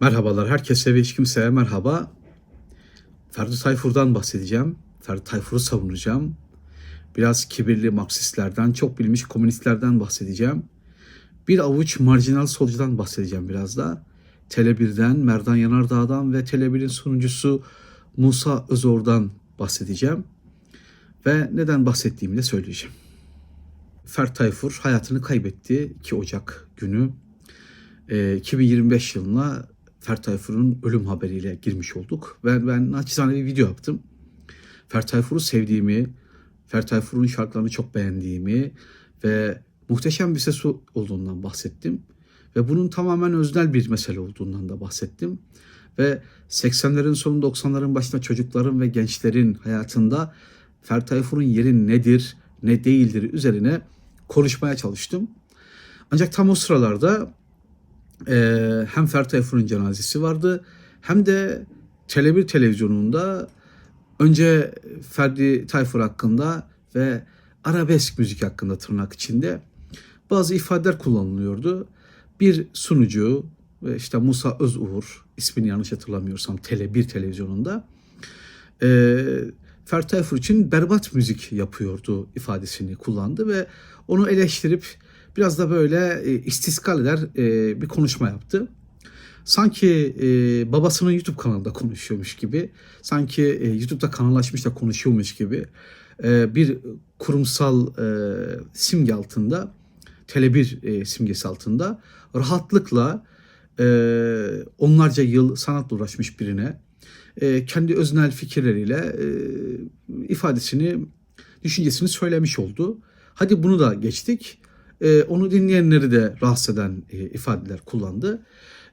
Merhabalar herkese ve hiç kimseye merhaba. Ferdi Tayfur'dan bahsedeceğim. Ferdi Tayfur'u savunacağım. Biraz kibirli Marksistlerden, çok bilmiş komünistlerden bahsedeceğim. Bir avuç marjinal solcudan bahsedeceğim biraz da. Tele1'den, Merdan Yanardağ'dan ve Tele1'in sunucusu Musa Özor'dan bahsedeceğim. Ve neden bahsettiğimi de söyleyeceğim. Ferdi Tayfur hayatını kaybetti 2 Ocak günü. Ee, 2025 yılına Ferdi Tayfur'un ölüm haberiyle girmiş olduk. Ben, ben naçizane bir video yaptım. Ferdi Tayfur'u sevdiğimi, Ferdi Tayfur'un şarkılarını çok beğendiğimi ve muhteşem bir sesi olduğundan bahsettim. Ve bunun tamamen öznel bir mesele olduğundan da bahsettim. Ve 80'lerin sonu 90'ların başında çocukların ve gençlerin hayatında Ferdi Tayfur'un yeri nedir, ne değildir üzerine konuşmaya çalıştım. Ancak tam o sıralarda e, hem Ferdi Tayfur'un cenazesi vardı hem de Tele1 televizyonunda önce Ferdi Tayfur hakkında ve arabesk müzik hakkında tırnak içinde bazı ifadeler kullanılıyordu. Bir sunucu ve işte Musa Özuğur ismini yanlış hatırlamıyorsam Tele1 televizyonunda e, Ferdi Tayfur için berbat müzik yapıyordu ifadesini kullandı ve onu eleştirip biraz da böyle e, istiskal eder e, bir konuşma yaptı. Sanki e, babasının YouTube kanalında konuşuyormuş gibi, sanki e, YouTube'da kanal açmış da konuşuyormuş gibi e, bir kurumsal e, simge altında, Tele1 e, simgesi altında rahatlıkla e, onlarca yıl sanatla uğraşmış birine e, kendi öznel fikirleriyle e, ifadesini, düşüncesini söylemiş oldu. Hadi bunu da geçtik. E, onu dinleyenleri de rahatsız eden e, ifadeler kullandı.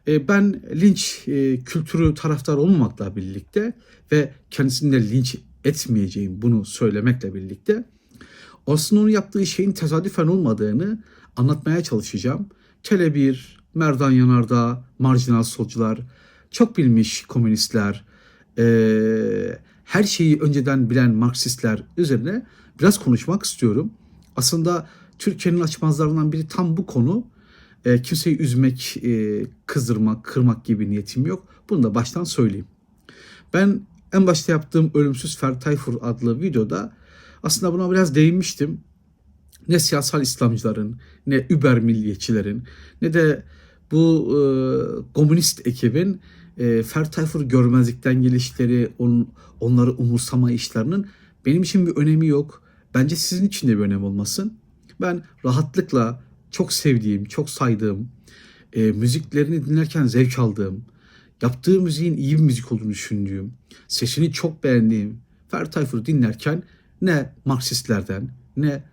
E, ben linç e, kültürü taraftar olmamakla birlikte ve kendisini de linç etmeyeceğim bunu söylemekle birlikte aslında onun yaptığı şeyin tesadüfen olmadığını anlatmaya çalışacağım. Tele1, Merdan Yanardağ, marjinal solcular, çok bilmiş komünistler, e, her şeyi önceden bilen Marksistler üzerine biraz konuşmak istiyorum. Aslında Türkiye'nin açmazlarından biri tam bu konu. E, kimseyi üzmek, e, kızdırmak, kırmak gibi niyetim yok. Bunu da baştan söyleyeyim. Ben en başta yaptığım Ölümsüz Ferdi Tayfur adlı videoda aslında buna biraz değinmiştim. Ne siyasal İslamcıların, ne über milliyetçilerin, ne de bu e, komünist ekibin e, Ferdi Tayfur görmezlikten gelişleri, on, onları umursama işlerinin benim için bir önemi yok. Bence sizin için de bir önemi olmasın. Ben rahatlıkla çok sevdiğim, çok saydığım, e, müziklerini dinlerken zevk aldığım, yaptığı müziğin iyi bir müzik olduğunu düşündüğüm, sesini çok beğendiğim Ferdi Tayfur'u dinlerken ne Marksistlerden, ne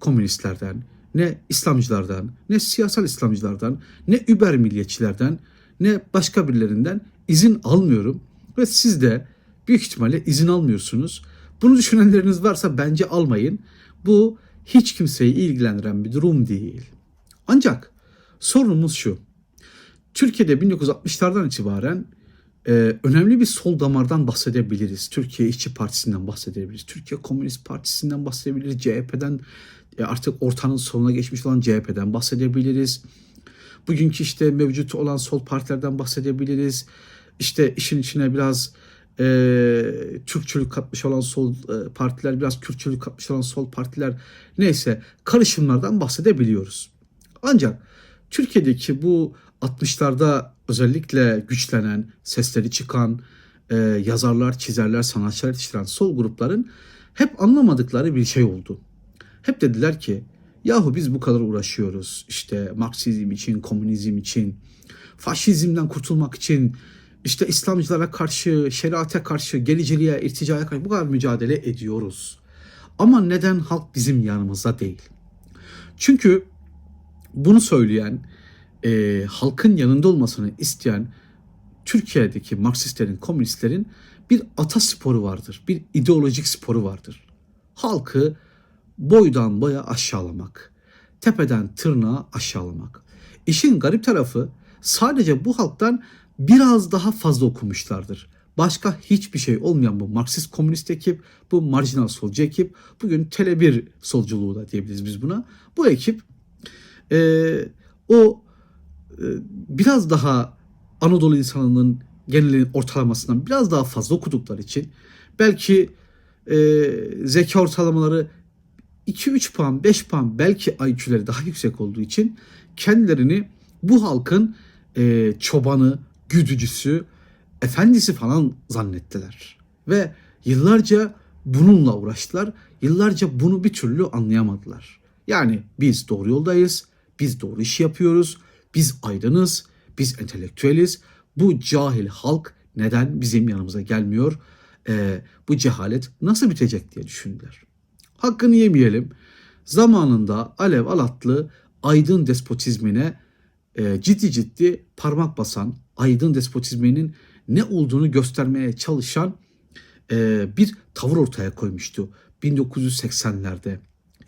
komünistlerden, ne İslamcılardan, ne siyasal İslamcılardan, ne über milliyetçilerden, ne başka birilerinden izin almıyorum. Ve siz de büyük ihtimalle izin almıyorsunuz. Bunu düşünenleriniz varsa bence almayın. Bu hiç kimseyi ilgilendiren bir durum değil. Ancak sorunumuz şu. Türkiye'de 1960'lardan itibaren e, önemli bir sol damardan bahsedebiliriz. Türkiye İşçi Partisi'nden bahsedebiliriz. Türkiye Komünist Partisi'nden bahsedebiliriz. CHP'den e, artık ortanın sonuna geçmiş olan CHP'den bahsedebiliriz. Bugünkü işte mevcut olan sol partilerden bahsedebiliriz. İşte işin içine biraz e, Türkçülük katmış olan sol e, partiler, biraz Kürtçülük katmış olan sol partiler neyse karışımlardan bahsedebiliyoruz. Ancak Türkiye'deki bu 60'larda özellikle güçlenen, sesleri çıkan, e, yazarlar, çizerler, sanatçılar yetiştiren sol grupların hep anlamadıkları bir şey oldu. Hep dediler ki yahu biz bu kadar uğraşıyoruz işte Marksizm için, komünizm için, faşizmden kurtulmak için, işte İslamcılara karşı, şeriate karşı, geliciliğe, irticaya karşı bu kadar mücadele ediyoruz. Ama neden halk bizim yanımızda değil? Çünkü bunu söyleyen, e, halkın yanında olmasını isteyen Türkiye'deki Marksistlerin, komünistlerin bir ata sporu vardır. Bir ideolojik sporu vardır. Halkı boydan boya aşağılamak. Tepeden tırnağa aşağılamak. İşin garip tarafı sadece bu halktan biraz daha fazla okumuşlardır. Başka hiçbir şey olmayan bu Marksist komünist ekip, bu marjinal solcu ekip, bugün Tele1 solculuğu da diyebiliriz biz buna. Bu ekip e, o e, biraz daha Anadolu insanının genel ortalamasından biraz daha fazla okudukları için belki e, zeka ortalamaları 2-3 puan, 5 puan belki IQ'leri daha yüksek olduğu için kendilerini bu halkın e, çobanı, güdücüsü, efendisi falan zannettiler. Ve yıllarca bununla uğraştılar. Yıllarca bunu bir türlü anlayamadılar. Yani biz doğru yoldayız, biz doğru iş yapıyoruz, biz aydınız, biz entelektüeliz. Bu cahil halk neden bizim yanımıza gelmiyor? Ee, bu cehalet nasıl bitecek diye düşündüler. Hakkını yemeyelim. Zamanında Alev Alatlı aydın despotizmine e, ciddi ciddi parmak basan, aydın despotizminin ne olduğunu göstermeye çalışan e, bir tavır ortaya koymuştu 1980'lerde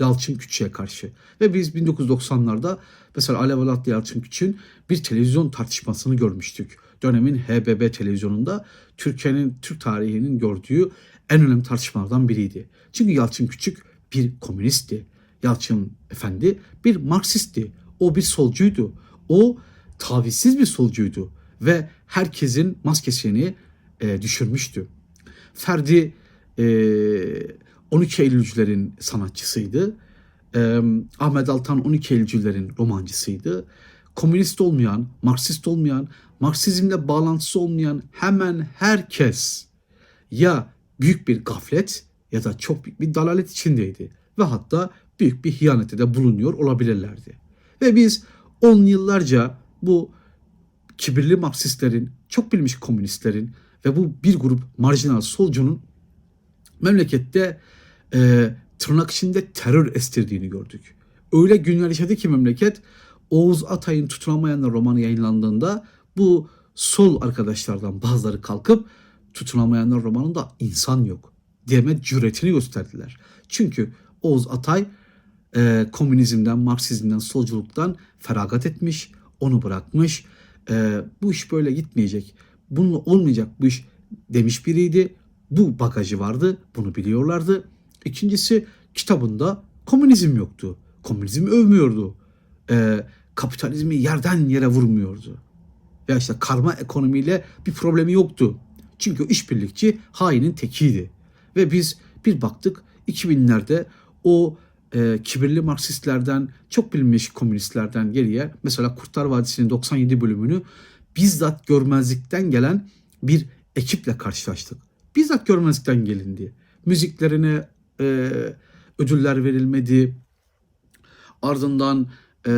Yalçın Küçük'e karşı. Ve biz 1990'larda mesela Alev Alatlı Yalçın Küçük'ün bir televizyon tartışmasını görmüştük. Dönemin HBB televizyonunda Türkiye'nin, Türk tarihinin gördüğü en önemli tartışmalardan biriydi. Çünkü Yalçın Küçük bir komünistti. Yalçın Efendi bir Marksistti. O bir solcuydu. O tavizsiz bir solcuydu ve herkesin maskesini e, düşürmüştü. Ferdi e, 12 Eylülcülerin sanatçısıydı. E, Ahmet Altan 12 Eylülcülerin romancısıydı. Komünist olmayan, Marksist olmayan, Marksizmle bağlantısı olmayan hemen herkes ya büyük bir gaflet ya da çok büyük bir dalalet içindeydi ve hatta büyük bir hiyanette de bulunuyor olabilirlerdi. Ve biz on yıllarca bu kibirli Marksistlerin, çok bilmiş komünistlerin ve bu bir grup marjinal solcunun memlekette e, tırnak içinde terör estirdiğini gördük. Öyle günler yaşadı ki memleket Oğuz Atay'ın Tutunamayanlar romanı yayınlandığında bu sol arkadaşlardan bazıları kalkıp Tutunamayanlar romanında insan yok deme cüretini gösterdiler. Çünkü Oğuz Atay e, komünizmden, Marksizmden, solculuktan feragat etmiş, onu bırakmış. E, bu iş böyle gitmeyecek. Bununla olmayacak bu iş demiş biriydi. Bu bagajı vardı, bunu biliyorlardı. İkincisi kitabında komünizm yoktu. Komünizmi övmüyordu. E, kapitalizmi yerden yere vurmuyordu. Ya işte karma ekonomiyle bir problemi yoktu. Çünkü o işbirlikçi hainin tekiydi. Ve biz bir baktık 2000'lerde o e, kibirli Marksistlerden, çok bilinmiş komünistlerden geriye mesela Kurtlar Vadisi'nin 97 bölümünü bizzat görmezlikten gelen bir ekiple karşılaştık. Bizzat görmezlikten gelindi. Müziklerine e, ödüller verilmedi. Ardından e,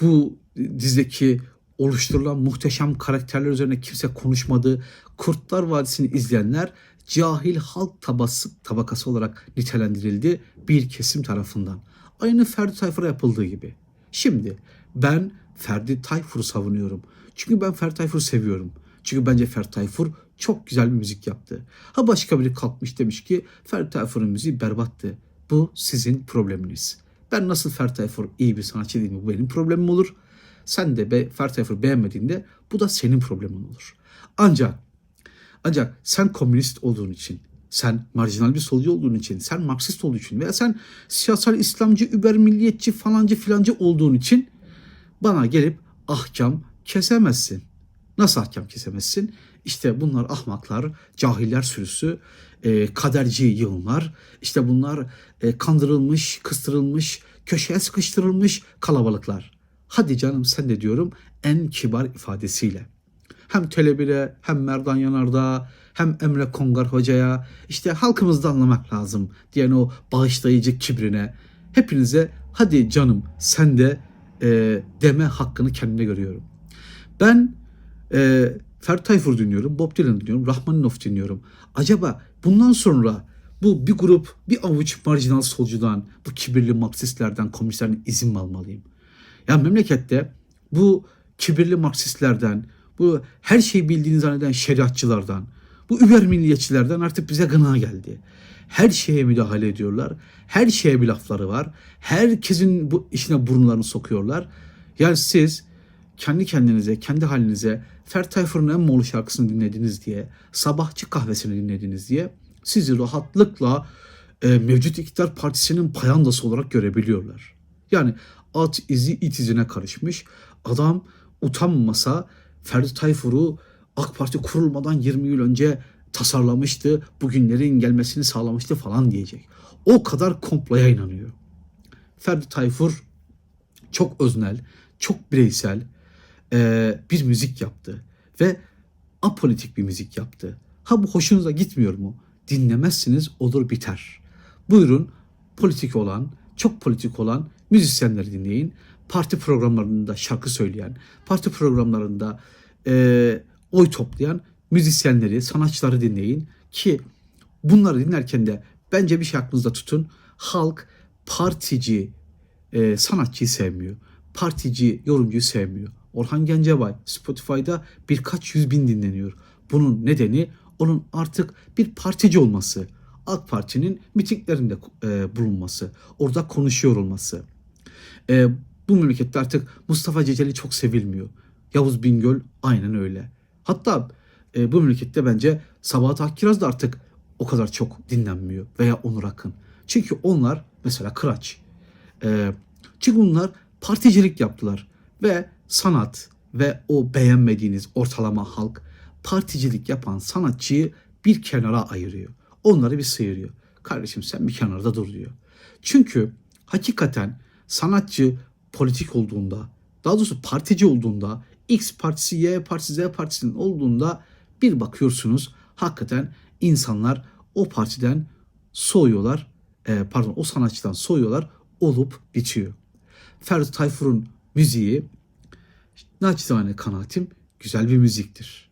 bu dizideki oluşturulan muhteşem karakterler üzerine kimse konuşmadı. Kurtlar Vadisi'ni izleyenler cahil halk tabası, tabakası olarak nitelendirildi bir kesim tarafından. Aynı Ferdi Tayfur'a yapıldığı gibi. Şimdi ben Ferdi Tayfur'u savunuyorum. Çünkü ben Ferdi Tayfur'u seviyorum. Çünkü bence Ferdi Tayfur çok güzel bir müzik yaptı. Ha başka biri kalkmış demiş ki Ferdi Tayfur'un müziği berbattı. Bu sizin probleminiz. Ben nasıl Ferdi Tayfur iyi bir sanatçı değilim bu benim problemim olur. Sen de Ferdi Tayfur beğenmediğinde bu da senin problemin olur. Ancak ancak sen komünist olduğun için, sen marjinal bir solcu olduğun için, sen Marksist olduğun için veya sen siyasal İslamcı, über milliyetçi falancı filancı olduğun için bana gelip ahkam kesemezsin. Nasıl ahkam kesemezsin? İşte bunlar ahmaklar, cahiller sürüsü, e, kaderci yığınlar. İşte bunlar e, kandırılmış, kıstırılmış, köşeye sıkıştırılmış kalabalıklar. Hadi canım sen de diyorum en kibar ifadesiyle. Hem Telebir'e hem Merdan Yanardağ'a hem Emre Kongar Hoca'ya işte halkımızda anlamak lazım diyen o bağışlayıcı kibrine hepinize hadi canım sen de e, deme hakkını kendine görüyorum. Ben e, Ferdi Tayfur dinliyorum, Bob Dylan dinliyorum, Rahmaninov dinliyorum. Acaba bundan sonra bu bir grup, bir avuç marjinal solcudan, bu kibirli Marksistlerden, komünistlerden izin mi almalıyım? Ya memlekette bu kibirli Marksistlerden, bu her şeyi bildiğini zanneden şeriatçılardan, bu über milliyetçilerden artık bize gına geldi. Her şeye müdahale ediyorlar. Her şeye bir lafları var. Herkesin bu işine burunlarını sokuyorlar. Yani siz kendi kendinize, kendi halinize Ferdi Tayfur'un en Moğlu şarkısını dinlediniz diye, sabahçı kahvesini dinlediniz diye sizi rahatlıkla e, mevcut iktidar partisinin payandası olarak görebiliyorlar. Yani at izi it izine karışmış. Adam utanmasa Ferdi Tayfur'u AK Parti kurulmadan 20 yıl önce tasarlamıştı, bugünlerin gelmesini sağlamıştı falan diyecek. O kadar komploya inanıyor. Ferdi Tayfur çok öznel, çok bireysel e, bir müzik yaptı ve apolitik bir müzik yaptı. Ha bu hoşunuza gitmiyor mu? Dinlemezsiniz olur biter. Buyurun politik olan, çok politik olan müzisyenleri dinleyin. Parti programlarında şarkı söyleyen, parti programlarında e, oy toplayan müzisyenleri, sanatçıları dinleyin ki bunları dinlerken de bence bir şey aklınızda tutun. Halk partici e, sanatçıyı sevmiyor. Partici yorumcuyu sevmiyor. Orhan Gencebay Spotify'da birkaç yüz bin dinleniyor. Bunun nedeni onun artık bir partici olması. AK Parti'nin mitinglerinde e, bulunması. Orada konuşuyor olması. E, bu memlekette artık Mustafa Ceceli çok sevilmiyor. Yavuz Bingöl aynen öyle. Hatta e, bu memlekette bence Sabahat Akkiraz da artık o kadar çok dinlenmiyor veya Onur Akın. Çünkü onlar mesela Kıraç. E, çünkü bunlar particilik yaptılar ve sanat ve o beğenmediğiniz ortalama halk particilik yapan sanatçıyı bir kenara ayırıyor. Onları bir sıyırıyor. Kardeşim sen bir kenarda dur diyor. Çünkü hakikaten sanatçı politik olduğunda, daha doğrusu partici olduğunda, X partisi, Y partisi, Z partisinin olduğunda bir bakıyorsunuz hakikaten insanlar o partiden soğuyorlar, e, pardon o sanatçıdan soğuyorlar, olup bitiyor. Ferdi Tayfur'un müziği naçizane kanaatim güzel bir müziktir.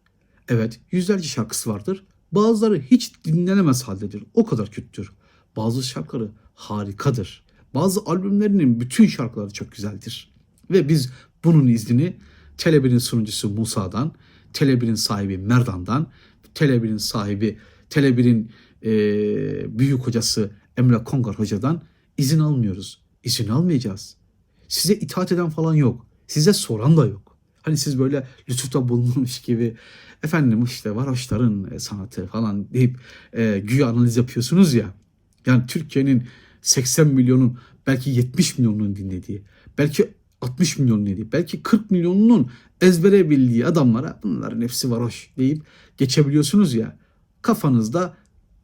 Evet yüzlerce şarkısı vardır. Bazıları hiç dinlenemez haldedir. O kadar kötüdür. Bazı şarkıları harikadır. Bazı albümlerinin bütün şarkıları çok güzeldir. Ve biz bunun iznini Tele1'in sunucusu Musa'dan, Tele1'in sahibi Merdan'dan, Tele1'in sahibi, Tele1'in e, büyük hocası Emre Kongar Hoca'dan izin almıyoruz. İzin almayacağız. Size itaat eden falan yok. Size soran da yok. Hani siz böyle lütufta bulunmuş gibi efendim işte varoşların e, sanatı falan deyip e, güya analiz yapıyorsunuz ya. Yani Türkiye'nin 80 milyonun belki 70 milyonunun dinlediği, belki 60 milyon dinlediği, belki 40 milyonunun ezbere bildiği adamlara bunların hepsi varoş deyip geçebiliyorsunuz ya. Kafanızda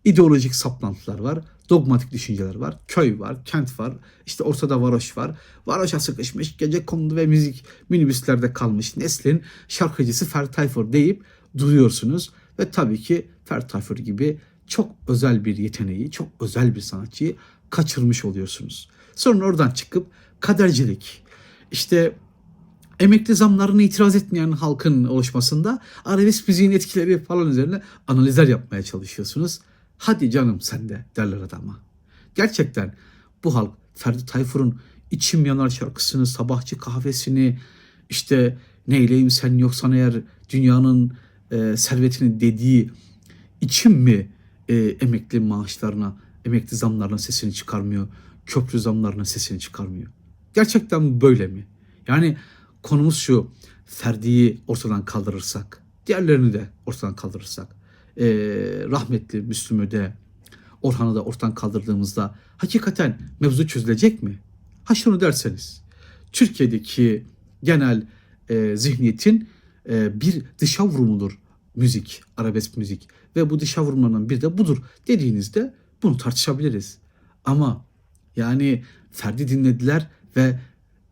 ideolojik saplantılar var, dogmatik düşünceler var, köy var, kent var, işte ortada varoş var. Varoşa sıkışmış, gece kondu ve müzik minibüslerde kalmış neslin şarkıcısı Ferdi Tayfur deyip duruyorsunuz. Ve tabii ki Ferdi Tayfur gibi çok özel bir yeteneği, çok özel bir sanatçıyı kaçırmış oluyorsunuz. Sonra oradan çıkıp kadercilik, işte emekli zamlarına itiraz etmeyen halkın oluşmasında arabesk müziğin etkileri falan üzerine analizler yapmaya çalışıyorsunuz. Hadi canım sen de derler adama. Gerçekten bu halk Ferdi Tayfur'un İçim Yanar şarkısını, sabahçı kahvesini, işte neyleyim sen yoksan eğer dünyanın e, servetini dediği içim mi e, emekli maaşlarına, emekli zamlarına sesini çıkarmıyor, köprü zamlarına sesini çıkarmıyor. Gerçekten böyle mi? Yani konumuz şu, Ferdi'yi ortadan kaldırırsak, diğerlerini de ortadan kaldırırsak, e, rahmetli Müslüm'ü de, Orhan'ı da ortadan kaldırdığımızda hakikaten mevzu çözülecek mi? Ha şunu derseniz, Türkiye'deki genel e, zihniyetin e, bir dışa vurumudur müzik, arabesk müzik ve bu dışa vurumlarından bir de budur dediğinizde bunu tartışabiliriz. Ama yani Ferdi dinlediler ve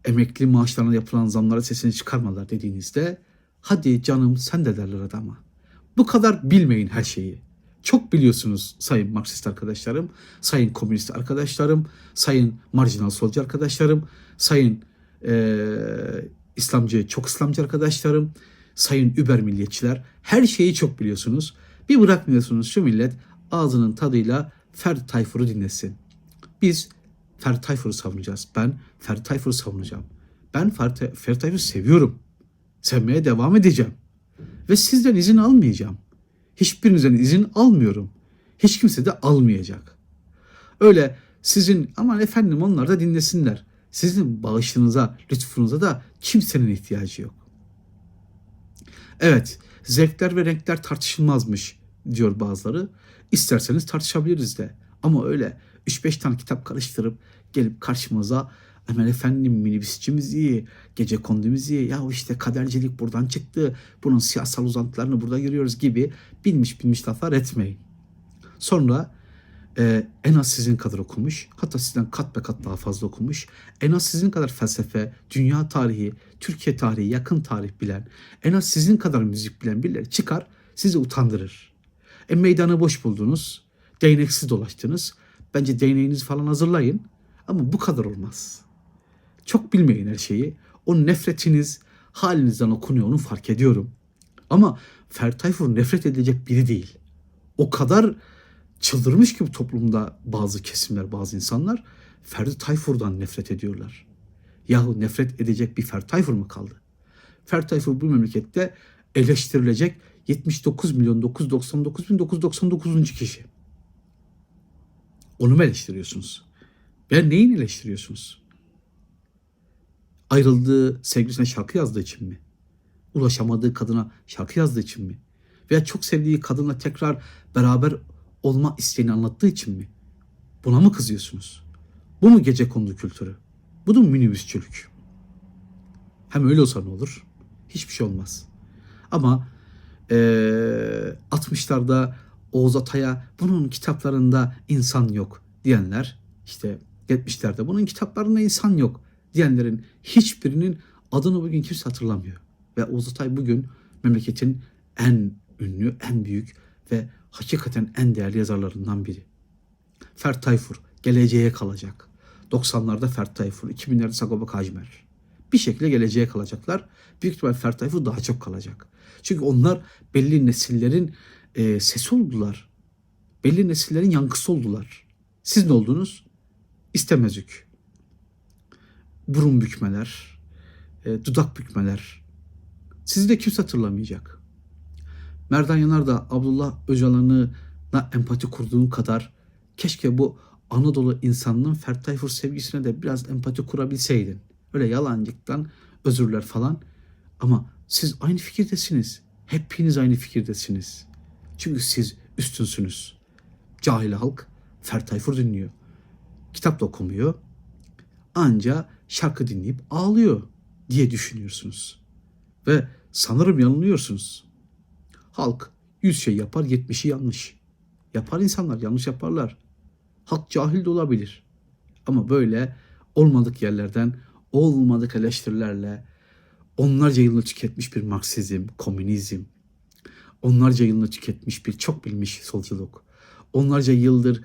emekli maaşlarına yapılan zamlara sesini çıkarmadılar dediğinizde hadi canım sen de derler adama. Bu kadar bilmeyin her şeyi. Çok biliyorsunuz sayın Marksist arkadaşlarım, sayın komünist arkadaşlarım, sayın marjinal solcu arkadaşlarım, sayın e, İslamcı, çok İslamcı arkadaşlarım, sayın über milliyetçiler. Her şeyi çok biliyorsunuz. Bir bırakmıyorsunuz şu millet ağzının tadıyla Ferdi Tayfur'u dinlesin. Biz Ferdi Tayfur'u savunacağız. Ben Ferdi Tayfur'u savunacağım. Ben Ferdi, Tayfur'u seviyorum. Sevmeye devam edeceğim. Ve sizden izin almayacağım. Hiçbirinizden izin almıyorum. Hiç kimse de almayacak. Öyle sizin aman efendim onlar da dinlesinler. Sizin bağışınıza, lütfunuza da kimsenin ihtiyacı yok. Evet, zevkler ve renkler tartışılmazmış diyor bazıları. İsterseniz tartışabiliriz de. Ama öyle 3-5 tane kitap karıştırıp gelip karşımıza Hemen efendim minibüsçü müziği, gece kondu müziği, ya işte kadercilik buradan çıktı, bunun siyasal uzantılarını burada görüyoruz gibi bilmiş bilmiş laflar etmeyin. Sonra e, en az sizin kadar okumuş, hatta sizden kat be kat daha fazla okumuş, en az sizin kadar felsefe, dünya tarihi, Türkiye tarihi, yakın tarih bilen, en az sizin kadar müzik bilen birileri çıkar, sizi utandırır. E meydanı boş buldunuz, değneksiz dolaştınız. Bence değneğinizi falan hazırlayın ama bu kadar olmaz. Çok bilmeyin her şeyi. O nefretiniz halinizden okunuyor onu fark ediyorum. Ama Ferdi Tayfur nefret edilecek biri değil. O kadar çıldırmış ki bu toplumda bazı kesimler, bazı insanlar Ferdi Tayfur'dan nefret ediyorlar. Yahu nefret edecek bir Ferdi Tayfur mu kaldı? Ferdi Tayfur bu memlekette eleştirilecek 79 milyon 999 bin 999. kişi. Onu mu eleştiriyorsunuz? Ben neyin eleştiriyorsunuz? Ayrıldığı sevgilisine şarkı yazdığı için mi? Ulaşamadığı kadına şarkı yazdığı için mi? Veya çok sevdiği kadınla tekrar beraber olma isteğini anlattığı için mi? Buna mı kızıyorsunuz? Bu mu gece kondu kültürü? Bu da mı minibüsçülük? Hem öyle olsa ne olur? Hiçbir şey olmaz. Ama eee 60'larda Oğuz Atay'a bunun kitaplarında insan yok diyenler işte 70'lerde bunun kitaplarında insan yok diyenlerin hiçbirinin adını bugün kimse hatırlamıyor. Ve Oğuz Atay bugün memleketin en ünlü, en büyük ve hakikaten en değerli yazarlarından biri. Fert Tayfur geleceğe kalacak. 90'larda Fert Tayfur, 2000'lerde Sagopa Kajmer. Bir şekilde geleceğe kalacaklar. Büyük ihtimal Fert Tayfur daha çok kalacak. Çünkü onlar belli nesillerin e, sesi oldular. Belli nesillerin yankısı oldular. Siz ne oldunuz? İstemezük. Burun bükmeler, e, dudak bükmeler. Sizi de kimse hatırlamayacak. Merdan Yanar da Abdullah Öcalan'ına empati kurduğun kadar keşke bu Anadolu insanının Ferdi Tayfur sevgisine de biraz empati kurabilseydin. Öyle yalancıktan özürler falan. Ama siz aynı fikirdesiniz. Hepiniz aynı fikirdesiniz. Çünkü siz üstünsünüz. Cahil halk Ferdi Tayfur dinliyor. Kitap da okumuyor. Anca şarkı dinleyip ağlıyor diye düşünüyorsunuz. Ve sanırım yanılıyorsunuz. Halk yüz şey yapar, yetmişi yanlış. Yapar insanlar, yanlış yaparlar. Halk cahil de olabilir. Ama böyle olmadık yerlerden, olmadık eleştirilerle onlarca yılını tüketmiş bir Marksizm, komünizm, onlarca yılını tüketmiş bir çok bilmiş solculuk, onlarca yıldır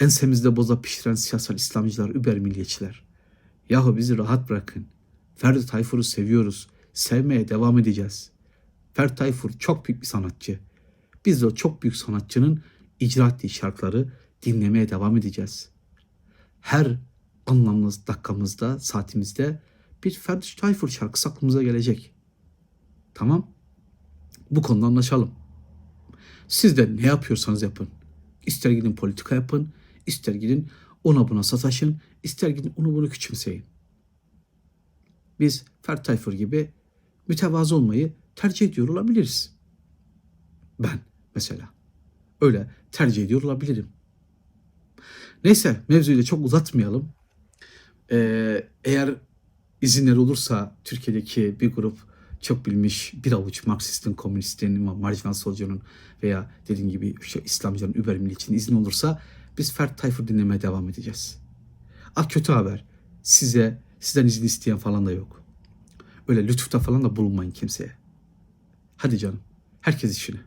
ensemizde boza pişiren siyasal İslamcılar, über milliyetçiler. Yahu bizi rahat bırakın. Ferdi Tayfur'u seviyoruz. Sevmeye devam edeceğiz. Ferdi Tayfur çok büyük bir sanatçı. Biz de o çok büyük sanatçının icra ettiği şarkıları dinlemeye devam edeceğiz. Her anlamlı dakikamızda, saatimizde bir Ferdi Tayfur şarkısı aklımıza gelecek. Tamam? Bu konuda anlaşalım. Siz de ne yapıyorsanız yapın. İster gidin politika yapın, ister gidin ona buna sataşın, ister gidin onu bunu küçümseyin. Biz Ferdi Tayfur gibi mütevazı olmayı tercih ediyor olabiliriz. Ben mesela öyle tercih ediyor olabilirim. Neyse mevzuyu da çok uzatmayalım. Ee, eğer izinler olursa Türkiye'deki bir grup çok bilmiş bir avuç Marksistin, komünistin, marjinal solcunun veya dediğim gibi şu İslamcıların, über milliyetçinin izni olursa biz Ferdi Tayfur dinlemeye devam edeceğiz. Ah kötü haber. Size, sizden izin isteyen falan da yok. Öyle lütufta falan da bulunmayın kimseye. Hadi canım. Herkes işine.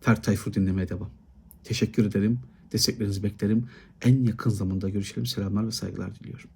Ferdi Tayfur dinlemeye devam. Teşekkür ederim. Desteklerinizi beklerim. En yakın zamanda görüşelim. Selamlar ve saygılar diliyorum.